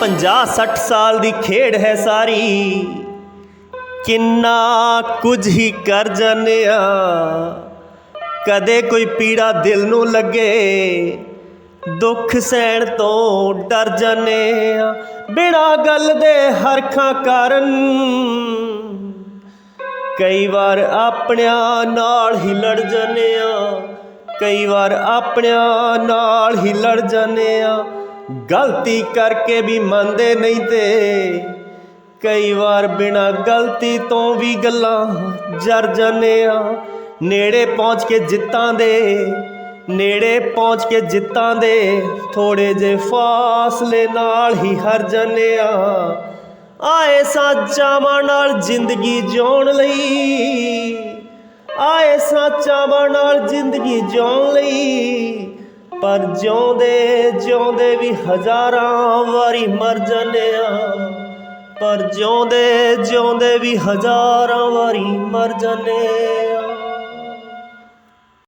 50 60 ਸਾਲ ਦੀ ਖੇਡ ਹੈ ਸਾਰੀ। ਕਿੰਨਾ ਕੁਝ ਹੀ ਕਰ ਜਾਣਿਆ ਕਦੇ ਕੋਈ ਪੀੜਾ ਦਿਲ ਨੂੰ ਲੱਗੇ, ਦੁੱਖ ਸਹਿਣ ਤੋਂ ਡਰ ਜਾਨੇ ਆ। ਬਿਨਾ ਗੱਲ ਦੇ ਹਰਖਾਂ ਕਾਰਨ, ਕਈ ਵਾਰ ਆਪਣਿਆਂ ਨਾਲ ਹੀ ਲੜ ਜਾਨੇ ਆ। ਕਈ ਵਾਰ ਆਪਣਿਆਂ ਨਾਲ ਹੀ ਲੜ ਜਾਨੇ ਆ। ਗਲਤੀ ਕਰਕੇ ਵੀ ਮੰਨਦੇ ਨਹੀਂ ਤੇ ਕਈ ਵਾਰ ਬਿਨਾ ਗਲਤੀ ਤੋਂ ਵੀ ਗੱਲਾਂ ਜਰ ਜਾਂਦੇ ਆ। ਨੇੜੇ ਪਹੁੰਚ ਕੇ ਜਿੱਤਾਂ ਦੇ, ਨੇੜੇ ਪਹੁੰਚ ਕੇ ਜਿੱਤਾਂ ਦੇ ਥੋੜੇ ਜੇ ਫਾਸਲੇ ਨਾਲ ਹੀ ਹਰ ਜਾਂਦੇ ਆ। ਆਏ ਸਾਚਾਵਾਂ ਨਾਲ ਜ਼ਿੰਦਗੀ ਜਿਉਣ ਲਈ, ਆਏ ਸਾਚਾਵਾਂ ਨਾਲ ਜ਼ਿੰਦਗੀ ਜਿਉਣ ਲਈ ਪਰ ਜਿਉਂਦੇ ਜਿਉਂਦੇ ਵੀ ਹਜ਼ਾਰਾਂ ਵਾਰੀ ਮਰ ਜਾਂਦੇ ਪਰ ਜਿਉਂਦੇ ਜਿਉਂਦੇ ਵੀ ਹਜ਼ਾਰਾਂ ਵਾਰੀ ਮਰ ਜਾਂਦੇ